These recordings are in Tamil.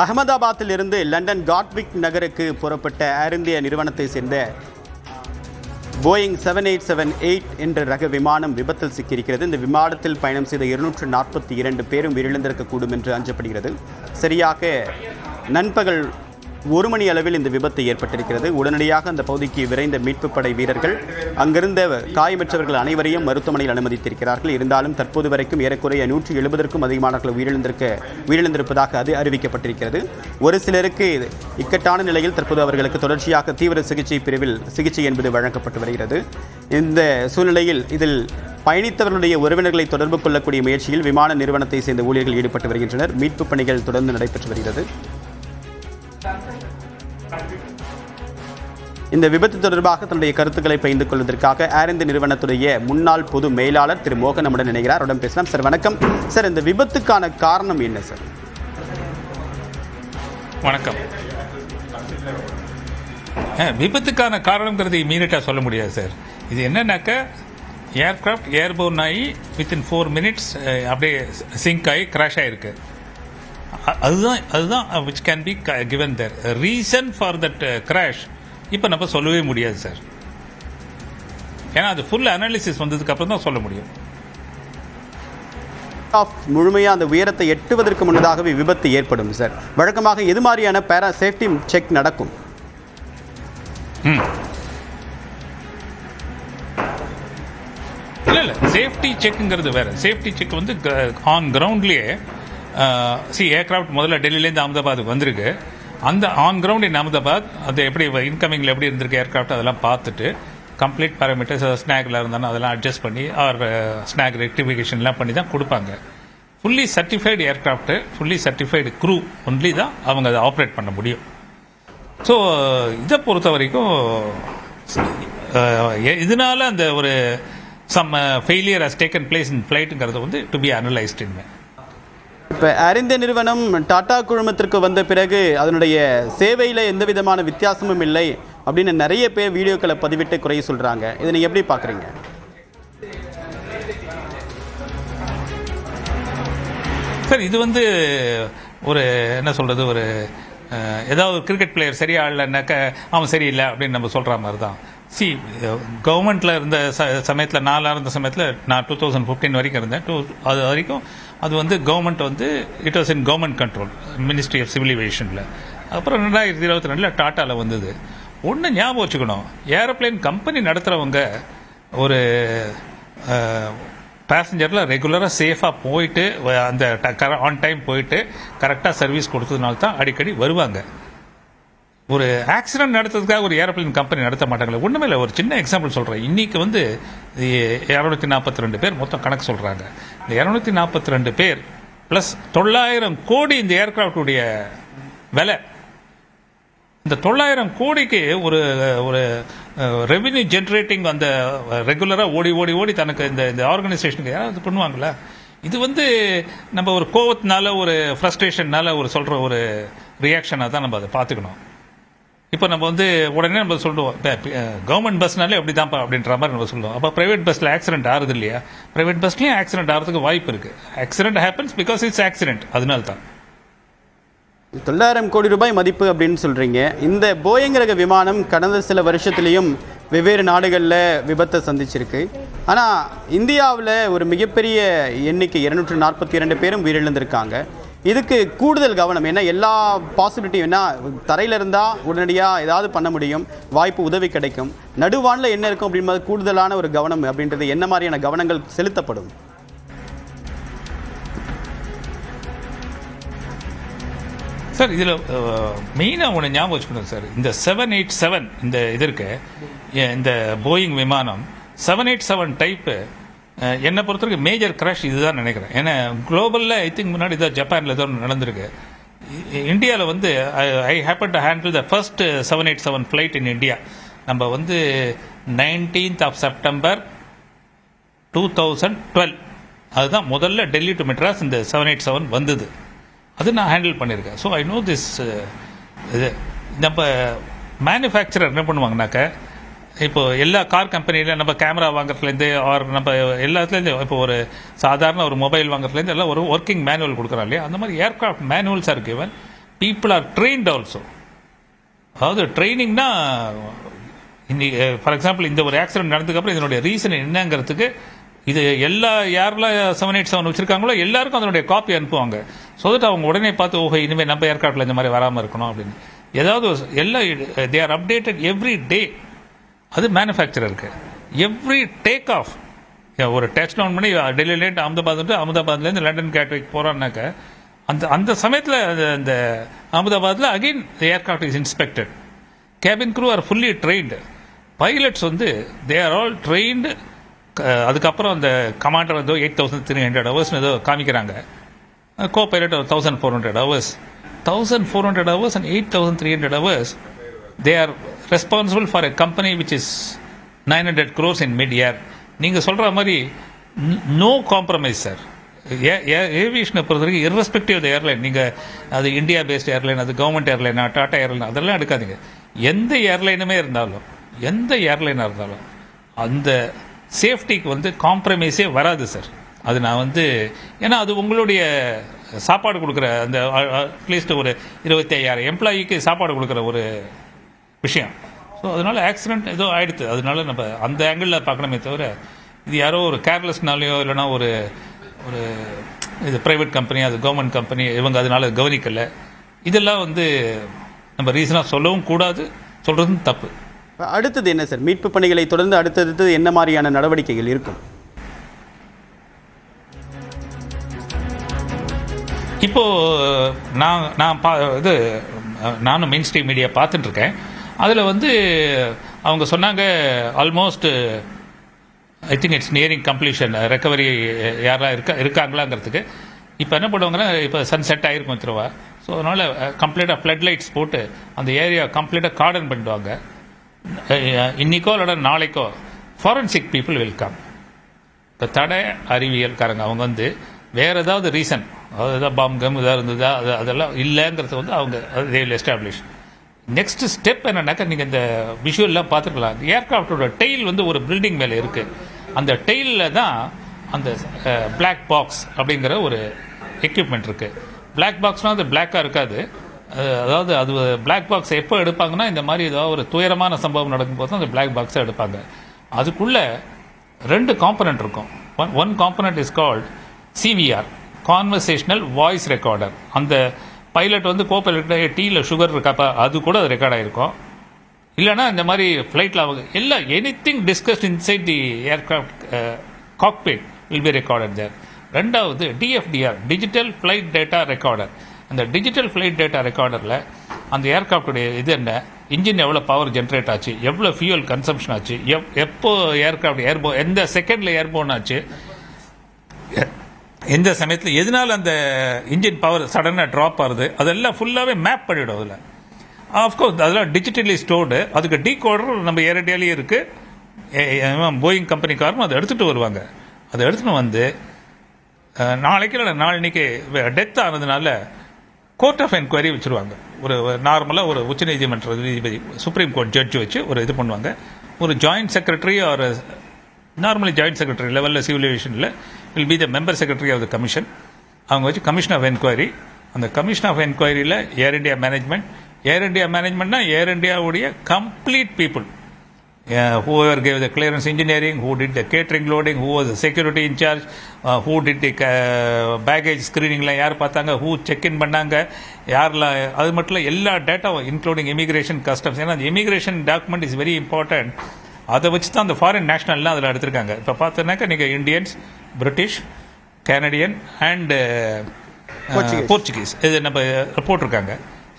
அகமதாபாத்தில் இருந்து லண்டன் காட்விக் நகருக்கு புறப்பட்ட ஏர் இந்தியா நிறுவனத்தை சேர்ந்த Boeing seven eight seven eight என்ற ரக விமானம் விபத்தில் சிக்கியிருக்கிறது. இந்த விமானத்தில் பயணம் செய்த இருநூற்று நாற்பத்தி இரண்டு பேரும் உயிரிழந்திருக்கக்கூடும் என்று அஞ்சப்படுகிறது. சரியாக நண்பகல் ஒரு மணி அளவில் இந்த விபத்து ஏற்பட்டிருக்கிறது. உடனடியாக அந்த பகுதிக்கு விரைந்த மீட்புப் படை வீரர்கள் அங்கிருந்த காயமற்றவர்கள் அனைவரையும் மருத்துவமனையில் அனுமதித்திருக்கிறார்கள். இருந்தாலும் தற்போது வரைக்கும் ஏறக்குறைய நூற்றி எழுபதற்கும் அதிகமானவர்கள் உயிரிழந்திருக்க உயிரிழந்திருப்பதாக அது அறிவிக்கப்பட்டிருக்கிறது. ஒரு சிலருக்கு இக்கட்டான நிலையில் தற்போது அவர்களுக்கு தொடர்ச்சியாக தீவிர சிகிச்சை பிரிவில் சிகிச்சை என்பது வழங்கப்பட்டு வருகிறது. இந்த சூழ்நிலையில் இதில் பயணித்தவர்களுடைய உறவினர்களை தொடர்பு கொள்ளக்கூடிய முயற்சியில் விமான நிறுவனத்தை சேர்ந்த ஊழியர்கள் ஈடுபட்டு வருகின்றனர். மீட்புப் பணிகள் தொடர்ந்து நடைபெற்று வருகிறது. இந்த விபத்து தொடர்பாக தன்னுடைய கருத்துக்களை பகிர்ந்து கொள்வதற்காக ஏர் இந்திய நிறுவனத்துடைய முன்னாள் பொது மேலாளர் திரு மோகன் நம்முடன் உடன் பேசலாம். சார் வணக்கம். சார் இந்த விபத்துக்கான காரணம் என்ன சார்? வணக்கம். விபத்துக்கான காரணங்கிறது இமீடியட்டாக சொல்ல முடியாது சார். இது என்னன்னாக்கா ஏர்கிராஃப்ட் ஏர்போர்ன் ஆகி வித்தின் ஃபோர் மினிட்ஸ் அப்படியே சிங்க் ஆகி கிராஷ் ஆகிருக்கு அதுதான் அதுதான் which can be given there reason for that crash இப்போ நம்ம சொல்லவே முடியாது சார் ஏன்னா அது ஃபுல் அனாலிசிஸ் வந்ததுக்கு அப்புறம் தான் சொல்ல முடியும். ஆஃப் முழுமையாக அந்த உயரத்தை எட்டுவதற்கு முன்னதாகவே விபத்து ஏற்படும் சார் வழக்கமாக எது மாதிரியான பேரா சேஃப்டி செக் நடக்கும்? இல்லை இல்லை. சேஃப்டி செக்குங்கிறது வேற. சேஃப்டி செக் வந்து ஆன் கிரவுண்ட்லேயே சி ஏர்க்ராஃப்ட் முதல்ல டெல்லியிலேருந்து அகமதாபாத்துக்கு வந்திருக்கு. அந்த ஆன் கிரவுண்ட் இன் அகமதாபாத் அது எப்படி இன்கமிங்கில் எப்படி இருந்திருக்கு ஏர்க்ராஃப்ட் அதெல்லாம் பார்த்துட்டு கம்ப்ளீட் பேராமீட்டர்ஸ் ஸ்நாக்ல இருந்தாலும் அதெல்லாம் அட்ஜஸ்ட் பண்ணி ஆர் ஸ்நாக் ரெக்டிஃபிகேஷன்லாம் பண்ணி தான் கொடுப்பாங்க. Fully certified aircraft fully certified crew only தான் அவங்க அதை ஆப்ரேட் பண்ண முடியும். ஸோ இதை பொறுத்த வரைக்கும் இதனால அந்த ஒரு some failure has taken place in ஃப்ளைட்டுங்கிறது வந்து டு பி அனலைஸ்ட் இப்போ அறிந்த நிறுவனம் டாடா குழுமத்திற்கு வந்த பிறகு அதனுடைய சேவையில் எந்த விதமான வித்தியாசமும் இல்லை அப்படின்னு நிறைய பேர் வீடியோக்களை பதிவிட்டு குறைய சொல்கிறாங்க இதை நீங்கள் எப்படி பார்க்குறீங்க சார் இது வந்து ஒரு என்ன சொல்கிறது ஒரு ஏதாவது ஒரு கிரிக்கெட் பிளேயர் சரியா இல்லைனாக்க அவன் சரியில்லை அப்படின்னு நம்ம சொல்கிற மாதிரி தான் சி கவர்மெண்ட்டில் இருந்த ச சமயத்தில் நாலாக இருந்த சமயத்தில் நான் டூ தௌசண்ட் ஃபிஃப்டீன் வரைக்கும் இருந்தேன். டூ அது வரைக்கும் அது வந்து கவர்மெண்ட் வந்து it was in government control ministry of civil ஏவியேஷனில் அப்புறம் ரெண்டாயிரத்தி இருபத்தி ரெண்டில் டாட்டாவில் வந்தது. ஒன்று ஞாபகம் வச்சுக்கணும். ஏரோப்ளேன் கம்பெனி நடத்துகிறவங்க ஒரு பேசஞ்சரில் ரெகுலராக சேஃபாக போயிட்டு வ- அந்த ஆன் டைம் போயிட்டு கரெக்டாக சர்வீஸ் கொடுத்ததுனால தான் அடிக்கடி வருவாங்க. ஒரு ஆக்சிடென்ட் நடத்துறதுக்காக ஒரு ஏரோப்ளேன் கம்பெனி நடத்த மாட்டாங்களே ஒன்றுமே இல்லை. ஒரு சின்ன எக்ஸாம்பிள் சொல்கிறேன் இன்றைக்கி வந்து இரநூத்தி நாற்பத்தி ரெண்டு பேர் மொத்தம் கணக்கு சொல்கிறாங்க இந்த இரநூத்தி நாற்பத்தி ரெண்டு பேர் ப்ளஸ் தொள்ளாயிரம் கோடி இந்த ஏர்க்ராஃப்டுடைய விலை. இந்த தொள்ளாயிரம் கோடிக்கு ஒரு ஒரு ரெவின்யூ ஜென்ரேட்டிங் அந்த ரெகுலராக ஓடி ஓடி ஓடி தனக்கு இந்த இந்த ஆர்கனைசேஷனுக்கு யாராவது பண்ணுவாங்களா? இது வந்து நம்ம ஒரு கோவத்தினால ஒரு ஃப்ரஸ்ட்ரேஷன்னால ஒரு சொல்கிற ஒரு ரியாக்ஷனாக தான் நம்ம அதை பார்த்துக்கணும். இப்போ நம்ம வந்து உடனே நம்ம சொல்லுவோம் கவர்மெண்ட் பஸ்னாலே அப்படி தான்ப்பா அப்படின்ற மாதிரி நம்ம சொல்லுவோம். அப்போ ப்ரைவேட் பஸ்ஸில் ஆக்சிடென்ட் ஆகுது இல்லையா? ப்ரைவேட் பஸ்லேயும் ஆக்சிடென்ட் ஆகிறதுக்கு வாய்ப்பு இருக்குது accident happens because it's accident அதனால தான் தொள்ளாயிரம் கோடி ரூபாய் மதிப்பு அப்படின்னு சொல்கிறீங்க இந்த போயிங் ரக விமானம் கடந்த சில வருஷத்துலேயும் வெவ்வேறு நாடுகளில் விபத்தை சந்திச்சிருக்கு. ஆனால் இந்தியாவில் ஒரு மிகப்பெரிய எண்ணிக்கை இருநூற்றி நாற்பத்தி இரண்டு பேரும் உயிரிழந்திருக்காங்க. இதுக்கு கூடுதல் கவனம் ஏன்னா எல்லா பாசிபிலிட்டியும் என்ன? தரையில் இருந்தால் உடனடியாக ஏதாவது பண்ண முடியும். வாய்ப்பு உதவி கிடைக்கும். நடுவானில் என்ன இருக்கும் அப்படின்றது கூடுதலான ஒரு கவனம் அப்படின்றது என்ன மாதிரியான கவனங்கள் செலுத்தப்படும்? சார் இதில் மெயினாக ஒன்று ஞாபகம் வச்சுக்கணும் சார். இந்த செவன் எயிட் செவன் இந்த இதற்கு இந்த போயிங் விமானம் செவன் எயிட் செவன் டைப்பு என்னை பொறுத்தவரைக்கும் மேஜர் கிராஷ் இதுதான் நினைக்கிறேன். ஏன்னா குளோபலில் ஐ திங்க் முன்னாடி இதாக ஜப்பானில் ஏதோ ஒன்று நடந்திருக்கு. இந்தியாவில் வந்து I happen to handle the first seven eight seven flight in India நம்ம வந்து nineteenth of September two thousand twelve அதுதான் முதல்ல டெல்லி டு மெட்ராஸ் இந்த செவன் எயிட் செவன் வந்தது. அது நான் ஹேண்டில் பண்ணியிருக்கேன். ஸோ ஐ நோ திஸ் இது நம்ம மேனுஃபேக்சரர் என்ன பண்ணுவாங்கனாக்க இப்போ எல்லா கார் கம்பெனியில நம்ம கேமரா வாங்குறதுலேருந்து ஆர் நம்ம எல்லாத்துலேருந்து இப்போ ஒரு சாதாரண ஒரு மொபைல் வாங்குறதுலேருந்து எல்லாம் ஒரு ஒர்க்கிங் மேனுவல் கொடுக்குறோம் இல்லையா? அந்த மாதிரி aircraft manuals are given people are trained also அதாவது ட்ரைனிங்னா இன்னைக்கு ஃபார் எக்ஸாம்பிள் இந்த ஒரு ஆக்சிடென்ட் நடந்ததுக்கப்புறம் இதனுடைய ரீசன் என்னங்கிறதுக்கு இது எல்லா யாரெல்லாம் செவன் எயிட் செவன் வச்சுருக்காங்களோ எல்லாருக்கும் அதனுடைய காப்பி அனுப்புவாங்க. ஸோ தட் அவங்க உடனே பார்த்து ஓஹோ இனிமேல் நம்ம ஏர்க்ராஃப்டில் இந்த மாதிரி வராமல் இருக்கணும் அப்படின்னு. ஏதாவது எல்லா they are updated every day அது மேனுஃபேக்சரருக்கு எவ்ரி டேக் ஆஃப் ஒரு டச் டவுன் பண்ணி டெல்லியிலேருந்து அகமதாபாத் வந்து அகமதாபாத்லேருந்து லண்டன் கேட்விக் போகிறான்னாக்க அந்த அந்த சமயத்தில் அந்த அகமதாபாத்தில் again aircraft is inspected cabin crew are fully trained pilots வந்து தே ஆர் ஆல் ட்ரெயின்டு அதுக்கப்புறம் அந்த கமாண்டர் வந்து எயிட் தௌசண்ட் த்ரீ ஹண்ட்ரட் ஹவர்ஸ்னு ஏதோ காமிக்கிறாங்க. Co pilot thousand four hundred hours thousand four hundred hours and eight thousand three hundred hours they are responsible for a company which is nine hundred crores in mid year நீங்கள் சொல்கிற மாதிரி நோ காம்ப்ரமைஸ் சார் ஏவியேஷனை பொறுத்த வரைக்கும் irrespective ஏர்லைன் நீங்கள் அது இந்தியா பேஸ்ட் ஏர்லைன் அது கவர்மெண்ட் ஏர்லைனா டாடா ஏர்லைன் அதெல்லாம் எடுக்காதீங்க. எந்த ஏர்லைனுமே இருந்தாலும் எந்த ஏர்லைனாக இருந்தாலும் அந்த சேஃப்டிக்கு வந்து காம்ப்ரமைஸே வராது சார் அது நான் வந்து ஏன்னா அது உங்களுடைய சாப்பாடு கொடுக்குற அந்த அட்லீஸ்ட் ஒரு இருபத்தி ஐயாயிரம் எம்ப்ளாயிக்கு சாப்பாடு கொடுக்குற ஒரு விஷயம். ஸோ அதனால ஆக்சிடென்ட் ஏதோ ஆயிடுது அதனால நம்ம அந்த ஆங்கிளில் பார்க்கணுமே தவிர இது யாரோ ஒரு கேர்லெஸ்னாலேயோ இல்லைன்னா ஒரு ஒரு இது ப்ரைவேட் கம்பெனி அது கவர்மெண்ட் கம்பெனி இவங்க அதனால கவனிக்கலை. இதெல்லாம் வந்து நம்ம ரீசனாக சொல்லவும் கூடாது. சொல்கிறதும் தப்பு. அடுத்தது என்ன சார் மீட்பு பணிகளை தொடர்ந்து அடுத்தடுத்து என்ன மாதிரியான நடவடிக்கைகள் இருக்கும்? இப்போ நான் நான் பா இது நானும் மெயின் ஸ்ட்ரீம் மீடியா பார்த்துட்டு இருக்கேன். அதில் வந்து அவங்க சொன்னாங்க almost I think it's nearing completion recovery யாரெல்லாம் இருக்கா இருக்காங்களாங்கிறதுக்கு. இப்போ என்ன பண்ணுவாங்கன்னா இப்போ சன் செட் ஆகிருக்கும் திருவா ஸோ அதனால் கம்ப்ளீட்டாக ஃப்ளட் லைட்ஸ் போட்டு அந்த ஏரியா கம்ப்ளீட்டாக கார்டன் பண்ணிடுவாங்க. இன்னைக்கோ இல்லை இல்லைனா நாளைக்கோ ஃபாரன்சிக் பீப்புள் வெல்கம் இப்போ தட அறிவியல்காரங்க அவங்க வந்து வேற ஏதாவது ரீசன் அதாவது ஏதாவது பாம் கம் ஏதாவது இருந்ததா அது அதெல்லாம் இல்லைங்கிறது வந்து அவங்க தே எஸ்டாப்ளிஷ் நெக்ஸ்ட் ஸ்டெப் என்னன்னாக்கா நீங்கள் இந்த விஷுவல்லாம் பார்த்துக்கலாம் ஏர்கிராஃப்டோட டெயில் வந்து ஒரு பில்டிங் மேலே இருக்கு. அந்த டெயிலில் தான் அந்த பிளாக் பாக்ஸ் அப்படிங்கிற ஒரு எக்யூப்மெண்ட் இருக்கு. பிளாக் பாக்ஸ்னால் அது பிளாக்காக இருக்காது. அதாவது அது பிளாக் பாக்ஸ் எப்போ எடுப்பாங்கன்னா இந்த மாதிரி ஏதாவது ஒரு துயரமான சம்பவம் நடக்கும்போது அந்த பிளாக் பாக்ஸை எடுப்பாங்க. அதுக்குள்ள ரெண்டு காம்பனன்ட் இருக்கும். One one component is called CVR conversational voice recorder அந்த பைலட் வந்து கோ பைலட் டீயில் சுகர் இருக்காப்பா அது கூட அது ரெக்கார்ட் ஆகிருக்கும் இல்லைன்னா இந்த மாதிரி ஃப்ளைட்டில் அவங்க எல்லாம் any thing discussed inside the aircraft cockpit will be recorded there ரெண்டாவது DFDR digital flight data recorder அந்த டிஜிட்டல் ஃப்ளைட் டேட்டா ரெக்கார்டரில் அந்த ஏர்க்ராஃப்டுடைய இது என்ன? இன்ஜின் எவ்வளோ பவர் ஜென்ரேட் ஆச்சு? எவ்வளோ ஃபியூல் கன்சம்ஷன் ஆச்சு? எப் எப்போ ஏர்க்ராஃப்ட் ஏர்போ எந்த செகண்டில் ஏர்போன் ஆச்சு? எந்த சமயத்தில் எதனால் அந்த இன்ஜின் பவர் சடனாக ட்ராப் ஆகுது? அதெல்லாம் ஃபுல்லாகவே மேப் பண்ணிவிடும் அதில். ஆஃப்கோர்ஸ் அதெல்லாம் டிஜிட்டலி ஸ்டோர்டு அதுக்கு டீ கோடர் நம்ம ஏரடியாலேயே இருக்குது போயிங் கம்பெனிக்காரரும் அதை எடுத்துகிட்டு வருவாங்க. அதை எடுத்துகிட்டு வந்து நாளைக்கு இல்லை நாளைக்கு டெத் ஆனதுனால கோர்ட் ஆஃப் என்கொயரி வச்சுருவாங்க. ஒரு நார்மலாக ஒரு உச்சநீதிமன்ற நீதிபதி சுப்ரீம் கோர்ட் ஜட்ஜ் வச்சு ஒரு இது பண்ணுவாங்க. ஒரு ஜாயிண்ட் செக்ரட்டரி ஒரு நார்மலி ஜாயிண்ட் செக்ரட்டரி லெவலில் civil ஏவியேஷனில் will be the member secretary of the commission அவங்க வச்சு கமிஷன் ஆஃப் என்கொயரி அந்த commission of என்கொயரியில் Air India management Air India மேனேஜ்மெண்ட்னா Air இந்தியாவுடைய complete people who whoever gave the clearance engineering who did the catering who who was security in charge who did the baggage did uh, யார் பார்த்தாங்க ஹூ செக் இன் பண்ணாங்க யாரில் அது மட்டும் இல்லை எல்லா டேட்டாவும் இன்க்ளூடிங் இமிக்ரேஷன் கஸ்டம்ஸ் ஏன்னா immigration document is very important அதை வச்சு தான் அந்த ஃபாரின் நேஷனல்லாம் அதில் எடுத்திருக்காங்க. இப்போ பார்த்தோன்னாக்கா நீங்கள் Indians British Canadian and. Portuguese இது நம்ம போட்டிருக்காங்க.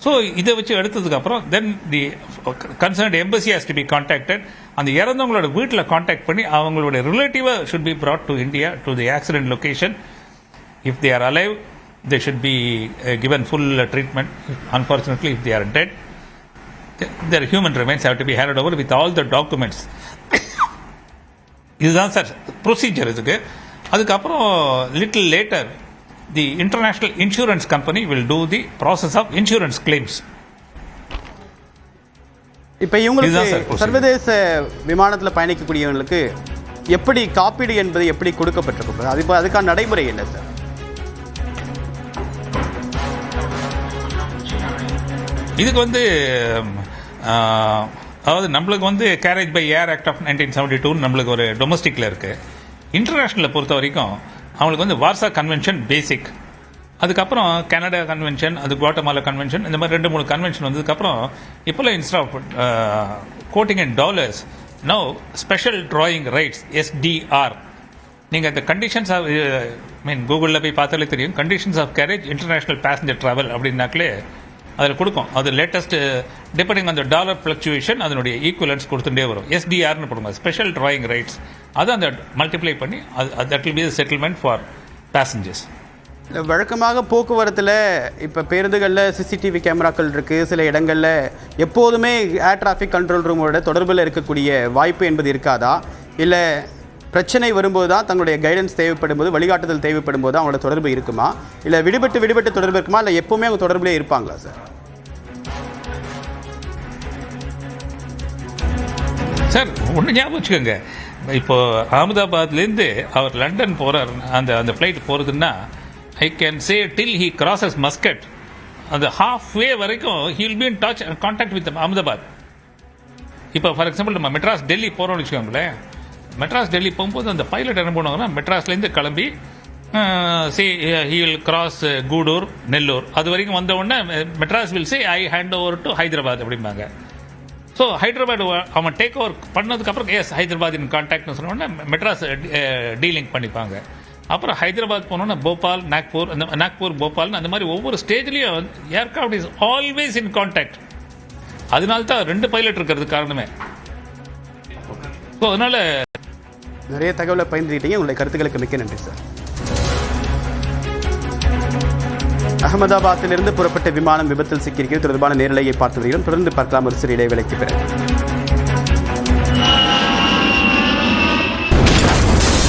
ஸோ இதை வச்சு எடுத்ததுக்கு அப்புறம் then the concerned embassy has to be contacted அந்த இறந்தவங்களோட வீட்டில் கான்டாக்ட் பண்ணி அவங்களோட ரிலேட்டிவை should be brought to India to the accident location if they are alive they should be given full treatment unfortunately if they are dead their human remains have to be handed over with all the documents. இதுதான் சார் ப்ரொசீஜர் இதுக்கு. அதுக்கப்புறம் little later the international insurance company will do the process of insurance claims இப்போ இவங்களுக்கு. சர்வதேச விமானத்தில் பயணிக்கக்கூடியவங்களுக்கு எப்படி காப்பீடு என்பது எப்படி கொடுக்கப்பட்டிருக்கும் அது இப்போ அதுக்கான நடைமுறை என்ன சார்? இதுக்கு வந்து அதாவது நம்மளுக்கு வந்து carriage by air act of nineteen seventy two நம்மளுக்கு ஒரு டொமஸ்டிக்கில் இருக்குது இன்டர்நேஷ்னலில் பொறுத்த வரைக்கும் அவங்களுக்கு வந்து வார்சா கன்வென்ஷன் பேசிக் அதுக்கப்புறம் கனடா கன்வென்ஷன் அது குவாட்டமாலா கன்வென்ஷன் இந்த மாதிரி ரெண்டு மூணு கன்வென்ஷன் வந்ததுக்கப்புறம் இப்போல்லாம் instead of quoting and dollars no special drawing rights SDR நீங்கள் அந்த கண்டிஷன்ஸ் ஆஃப் மீன் கூகுளில் போய் பார்த்தாலே தெரியும். Conditions of carriage international passenger travel அப்படின்னாக்களே அதில் கொடுக்கும். அது லேட்டஸ்ட் டிபெண்டிங் அந்த டாலர் ஃப்ளக்சுவேஷன் அதனுடைய ஈக்குவலன்ஸ் கொடுத்துட்டே வரும். எஸ்டிஆர்னு போடுங்க ஸ்பெஷல் ட்ராயிங் ரைட்ஸ் அதை அந்த மல்டிப்ளை பண்ணி அது that will be settlement for passengers வழக்கமாக போக்குவரத்தில் இப்போ பேருந்துகளில் சிசிடிவி கேமராக்கள் இருக்குது சில இடங்களில் எப்போதுமே ஏர் டிராஃபிக் கண்ட்ரோல் ரூமோட தொடர்பில் இருக்கக்கூடிய வாய்ப்பு என்பது இருக்காதா? இல்லை பிரச்சனை வரும்போது தான் தங்களுடைய கைடன்ஸ் தேவைப்படும் போது வழிகாட்டுதல் தேவைப்படும் போது அவங்களோட தொடர்பு இருக்குமா? இல்லை விடுபட்டு விடுபட்டு தொடர்பு இருக்குமா? இல்லை எப்போவுமே அவங்க தொடர்புலேயே இருப்பாங்களா சார் சார் ஒன்று ஞாபகம் வச்சுக்கோங்க. இப்போது அகமதாபாத்லேருந்து அவர் லண்டன் போகிறார் அந்த அந்த ஃப்ளைட் போகிறதுன்னா I can say till he crosses Muscat அந்த ஹாஃப் வே வரைக்கும் he'll been in touch contact with Ahmedabad இப்போ ஃபார் எக்ஸாம்பிள் நம்ம மெட்ராஸ் டெல்லி போகிறோம்னு வச்சுக்கோங்களேன். மெட்ராஸ் டெல்லி போகும்போது அந்த பைலட் என்ன பண்ணுவாங்கன்னா மெட்ராஸ்லேருந்து கிளம்பி C he will cross Gudur Nellore அது வரைக்கும் வந்த உடனே Madras will say I hand over to Hyderabad அப்படிம்பாங்க. ஸோ ஹைதராபாத் அவன் டேக் ஓவர் பண்ணதுக்கப்புறம் எஸ் ஹைதராபாத் இன் கான்டாக்ட்னு சொன்னோடனே மெட்ராஸ் டீலிங் பண்ணிப்பாங்க. அப்புறம் ஹைதராபாத் போனோன்னா போபால் நாக்பூர் அந்த நாக்பூர் போபால்னு அந்த மாதிரி ஒவ்வொரு ஸ்டேஜ்லேயும் aircraft is always in contact அதனால தான் ரெண்டு பைலட் இருக்கிறது காரணமே. ஸோ அதனால நிறைய தகவலை பயந்துக்கிட்டீங்க உங்களுடைய கருத்துக்களுக்கு மிக்க நன்றி சார் அகமதாபாத்திலிருந்து புறப்பட்ட விமானம் விபத்தில் சிக்கியிருக்கிறது. தொடர்பான நேரலையை பார்த்து வருகிறோம். தொடர்ந்து பார்க்கலாம். ஒரு சிறு இடைவேளைக்கு பிறகு.